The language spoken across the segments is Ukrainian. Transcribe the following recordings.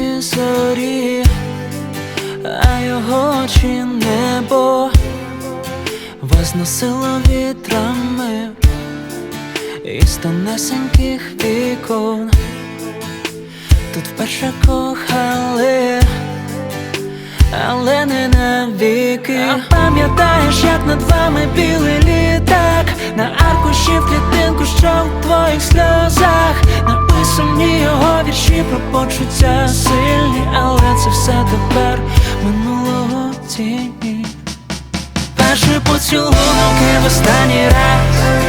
Твої зорі, а його очі небо Вас носило вітрами із тонесеньких вікон. Тут вперше кохали але не навіки. А? Пам'ятаєш, як над вами білий літак? На аркуші в клітинку, що в твоїх сльозах вірші про почуття сильні, але це все тепер минулого тіні. Перший поцілунок і в останній раз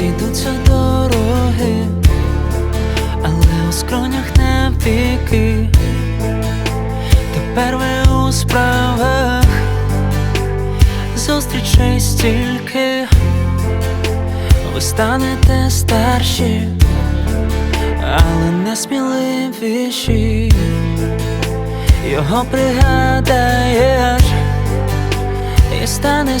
Розійдуться дороги, але у скронях навіки Тепер ви у справах. Зустрічей стільки, ви станете старші, але не сміливіші, його пригадаєш і стане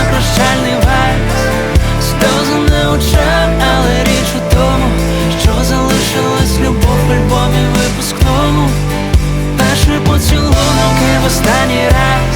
останній раз